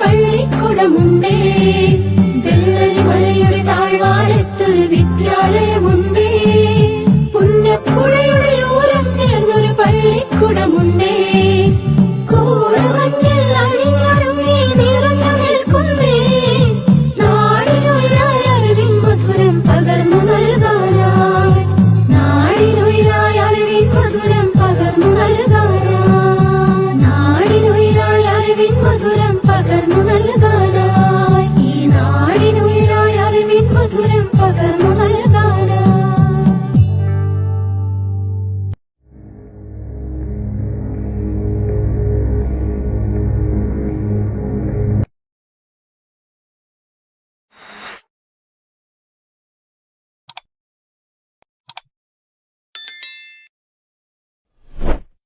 പള്ളിക്കുടമുണ്ടേ. വെള്ളരി മലയുടെ താഴ്വാരത്തൊരു വിദ്യാലയമുണ്ടേ. പുന്നപ്പുഴയുടെ ഊരം ചേർന്നൊരു പള്ളിക്കുടമുണ്ടേ. പകർന്നു നൽകാനായി. നാടിനുയിലായ അറിവിൻ മധുരം പകർന്നു നൽകാൻ